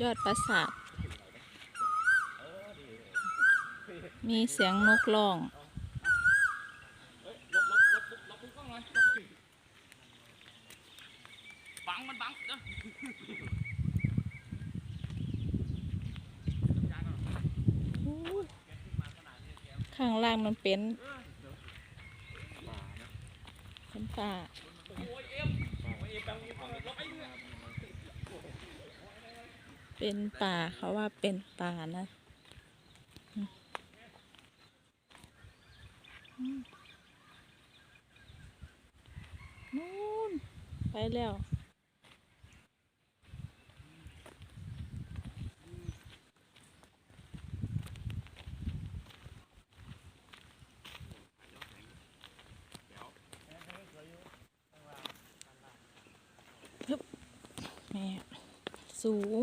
ยอดปราสาท มีเสียงนกร้อง บัง มันบังเดี๋ยวข้างล่างมันเป็นเป็นป่า โอ้ยเอ็มโอ้ยเอ็มบังบังลบไอ้เนี่ย เป็นป่าเขาว่าเป็นป่านะนู่นไปแล้วแม่สูง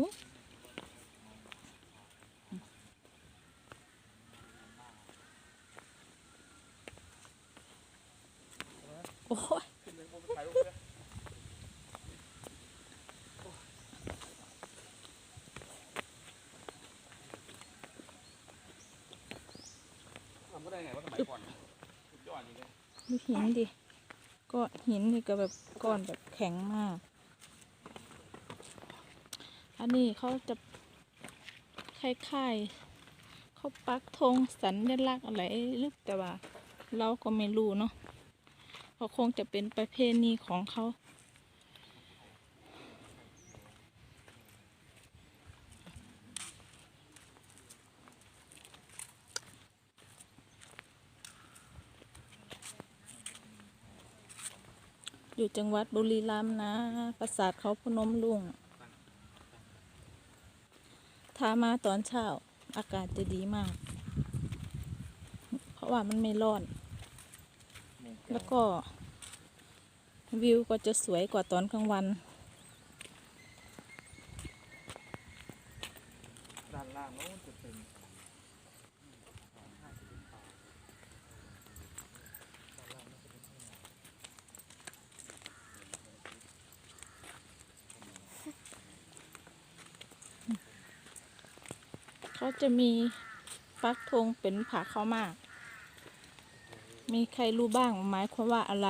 โอ้ยทำก็ได้ไงว่าสมัยก่อนสุดยอดจริงเลยดูหินดิก้อนหินนี่ก็แบบก้อนแบบแข็งมาก อันนี้เขาจะคล้ายๆเขาปักธงสัญลักษณ์อะไรหรือแต่ว่า เราก็ไม่รู้เนาะ เขาคงจะเป็นประเพณีของเขา อยู่จังหวัดบุรีรัมย์นะ ปราสาทเขาพนมลุงถ้ามาตอนเช้าอากาศจะดีมาก เพราะว่ามันไม่ร้อน แล้วก็ วิวก็จะสวยกว่าตอนกลางวัน ด้านล่างโน้นจะเป็นเขาจะมีปักธงเป็นผาข้าวมาก มีใครรู้บ้างหมายความว่าอะไร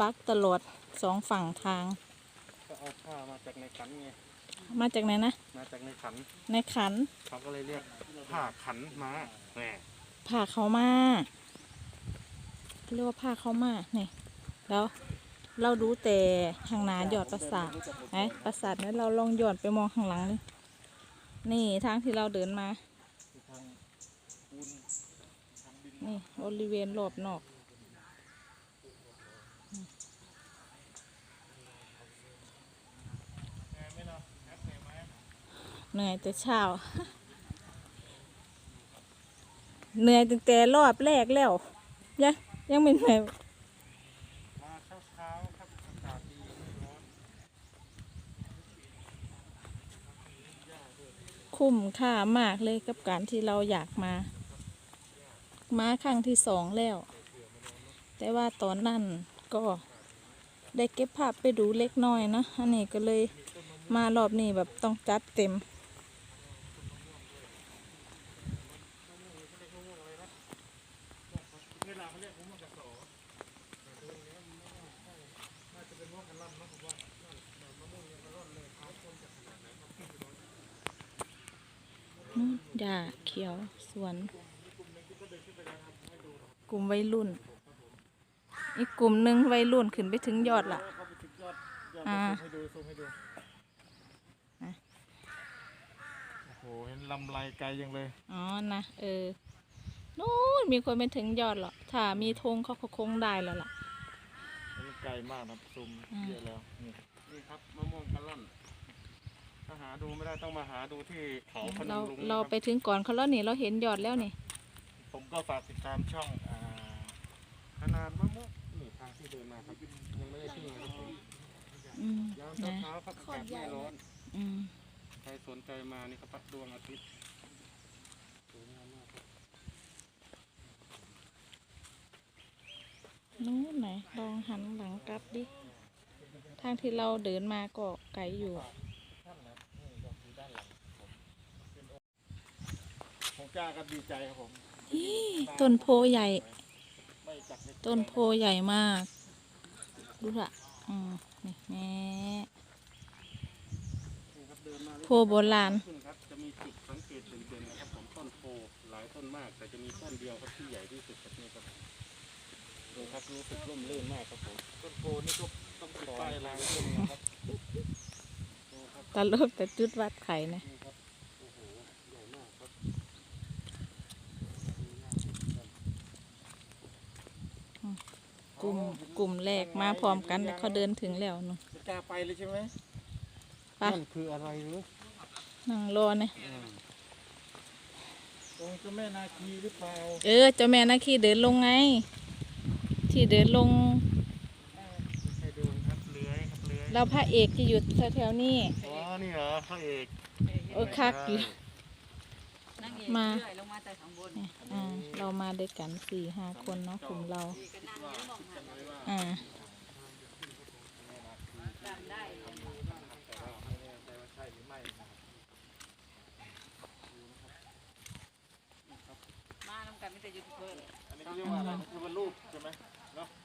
ปักตลอดสองฝั่งทาง ก็เอาผ้ามาจากในขันไง มาจากไหนนะ มาจากในขัน ในขัน เขาก็เลยเรียกผ้าขันม้าแหมผ่าเขามาเรียกว่าผ่าเขามาเนี่ยแล้วเราดูแต่ทางหนายอดปราสาทไหนปราสาทนั้นเราลองย้อนไปมองข้างหลังเลยนี่ทางที่เราเดินมา ทางปูนทางดิ นี่บริเวณรอบนอก เหนื่อยแต่เช้า เหนื่อยตั้งแต่รอบแรกแล้วยังยังไม่เหนื่อยคุ้มค่ามากเลยกับการที่เราอยากมา มาครั้งที่สองแล้ว แต่ว่าตอนนั้นก็ได้เก็บภาพไปดูเล็กน้อยนะอันนี้ก็เลยมารอบนี้แบบต้องจัดเต็มเวลาเขาเรียกผมว่ากระสอน่าจะเป็นมะกันล่ำนะผมว่าแบบมะม่วงยังกระร่อนเลยเขาคนจากขนาดไหนครับนู่นหญ้าเขียวสวน กลุ่มวัยรุ่น อีกกลุ่มหนึ่งวัยรุ่นขึ้นไปถึงยอดละเขาไปถึงยอดยอดอ่าซูมให้ดูซูมให้ดูอะโอ้โหเห็นลำไรไกลยังเลย อ๋อ นะ เออ นู่นมีคนไปถึงยอดหรอกถ้ามีธงเขาก็คงได้แล้วล่ะมันไกลมากนะซูมอืมเยอะแล้วนี่นี่ครับมะม่วงกะล่อนถ้าหาดูไม่ได้ต้องมาหาดูที่เขาพนเรามรุ้งเรานะคบไปถึงก่อนเขาแล้วนี่เราเห็นยอดแล้วนี่ ผมก็ฝากติดตามช่อง เช้าเช้าเขาอากาศไม่ร้อนใครสนใจมานี่ครับดวงอาทิตย์สวยงามมากครับนู้นไหนลองหันหลังกลับดิ ทางที่เราเดินมาก็ไกลอยู่ ผมกล้าครับดีใจครับผมต้นโพใหญ่ต้นโพใหญ่มาก ดูละอืมนี่ โพโบราณขึ้นครับจะมีจุดสังเกตเด่นๆนะครับผมต้นโพหลายต้นมาก แต่จะมีต้นเดียวครับที่ใหญ่ที่สุดครับนี่ครับดูครับรู้สึกร่มรื่นมากครับผมต้นโพนี่ก็ต้องติดป้ายรางต้นนะครับดูครับตลบแต่จุดวัดไข่นะนี่ครับโอ้โหใหญ่มากครับกลุ่มกลุ่มแรกมาพร้อมกันแล้วเขาเดินถึงแล้วนู่นจะกล้าไปเลยใช่ไหมไปนั่นคืออะไรหรือ นั่งรอเนี่ยตรงเจ้าแม่นาคีหรือเปล่าเออเจ้าแม่นาคีเดินลงไง ที่เดินลงไม่ใช่เดินครับเลื้อยครับเลื้อยเราพระเอกที่อยู่แถวๆนี้ อ๋อนี่เหรอพระเอกเออคักอยู่ นั่งเอกมา เรื่อยลงมาจากข้างบนเนี่ยอ่าเรามาด้วยกันสี่ห้าคนเนาะกลุ่มเราดีก็นั่งอยังมองหา อ่า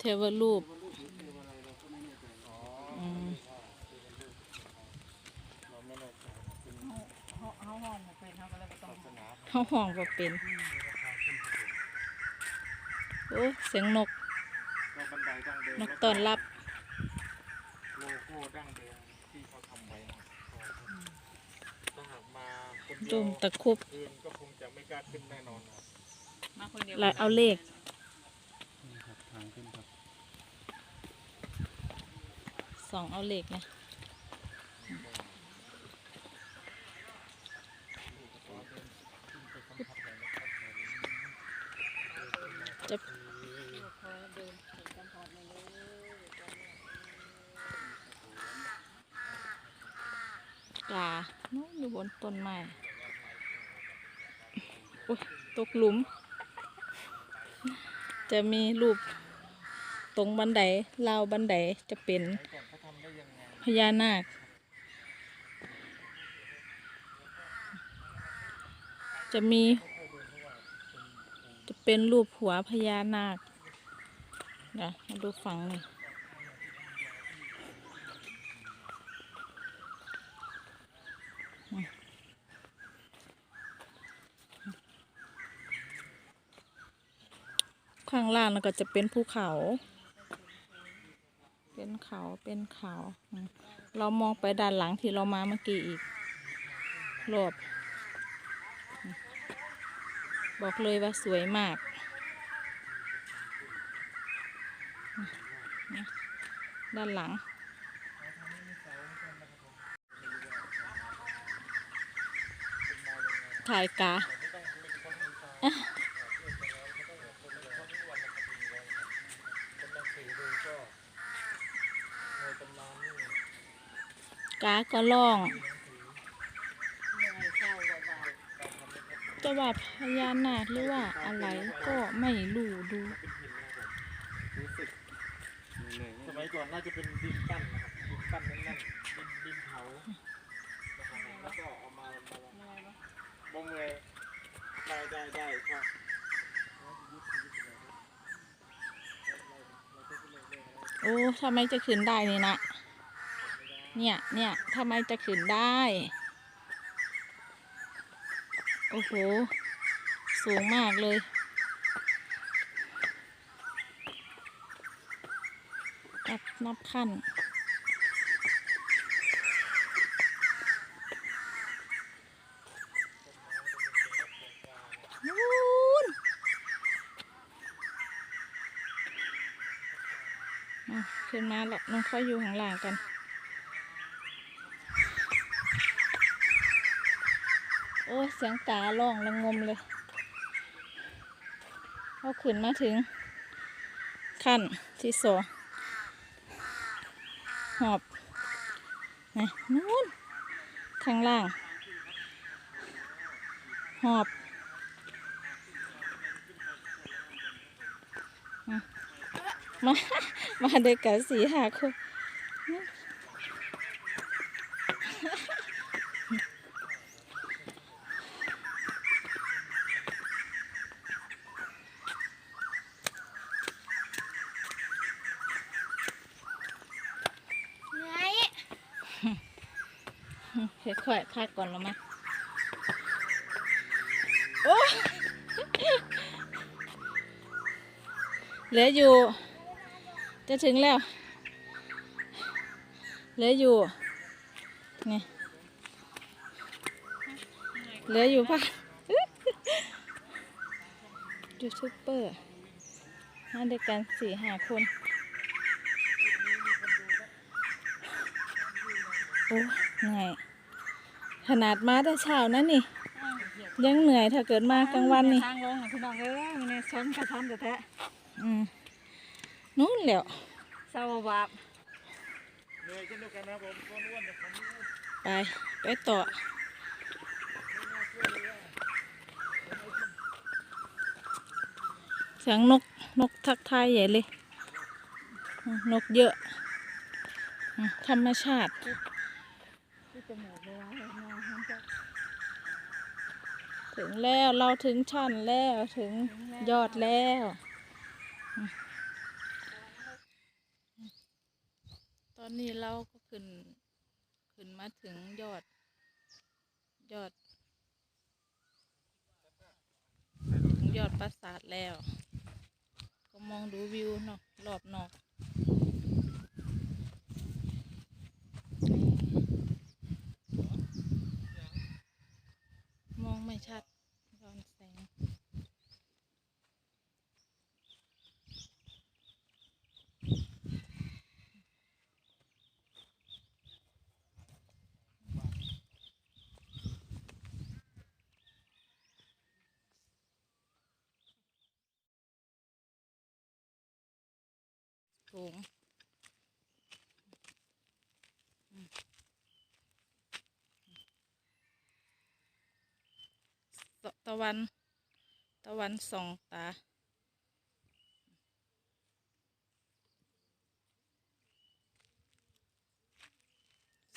จเป็นเขาเขาห้องเป็นเขาก็เลยไม่ต้องศาสนาเขาห่องก็เป็น โอ้ เสียงนกเราบันไดดั้งเดิมนกต้อนรับ โลโก้ดั้งเดิมที่เขาทำไว้นะครับถ้าหากมาคนเดีจุ่ยวมตะคุบคืนก็คงจะไม่กล้าขึ้นแน่นอนครับมาคนเดียวแล้วเอาเลขนี่ครับทางขึ้นครับ สองเอาเหลขนะจะกาโน้นอยู่บนต้นไม้โอ้ยตกหลุม จะมีรูปตรงบันไดราวบันไดจะเป็น พญานาค จะมี จะเป็นรูปหัวพญานาคเดี๋ยวมาดูฝั่งนี่ข้างล่างแล้วก็จะเป็นภูเขา เขาเป็นเขาเรามองไปด้านหลังที่เรามาเมื่อกี้อีกรอบบอกเลยว่าสวยมาก ด้านหลัง ถ่ายกา คนนังสือดูก็ในตำนานนี่ กาก็ร้องยังไงเศร้าเบาจะว่าพญานาคหรือว่าอะไรก็ไม่รู้ดูรู้สึกสมัยก่อนน่าจะเป็นดินปั้นนะครับดินปั้นแน่นๆดินดินเผานะครับแล้วก็เอามามาๆยังไงวะบ่เมอยได้ได้ได้ครับโอ้ทำไมจะขึ้นได้นี่นะ เนี่ยเนี่ยทำไมจะขึ้นได้ โอ้โห สูงมากเลย นับนับขั้นนูนอะขึ้นมาแล้วน้องเขาอยู่ข้างล่างกัน อ้เสียงการ้องระงมเลยเขาขึ้นมาถึง ขั้นที่สองหอบนะนู้นข้างล่าง หอบมา มาเด็กกันสี่หาคน ค่อยๆพักก่อนแล้วมั้ยโอ้เหลืออยู่ จะถึงแล้ว เหลืออยู่ นี่ เหลืออยู่พักยูทูบเบอร์มาด้วยกันสี่ห้าคน โอ้เหนื่อย ขนาดมาแต่เช้านะนี่ ยังเหนื่อยถ้าเกิดมากลางวันนี่ทางลงอะพี่น้องเอ้ยมันในชนกระชันแต่แท้อืมนู้นแหล้วเศร้าบาปเหนื่อยเช่นเดียวกันนะครับผมก้อนอ้วนเนี่ยผมไป ไปต่อเสียงนกนกทักทายใหญ่เลยอืมนกเยอะอืมธรรมชาติ ที่จมูกเลยว่าเลยนะมันจะ ถึงแล้วเราถึงชั้นแล้วถึงยอดแล้วตอนนี้เราก็ขึ้น ขึ้นมาถึงยอด ยอดถึงยอดปราสาทแล้ว ก็มองดูวิวเนาะรอบนอกมอง ไม่ชัดร้อนแสงสูงอืมตตะ วัน ตะวันส่องตา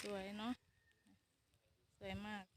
สวยเนาะ สวยมาก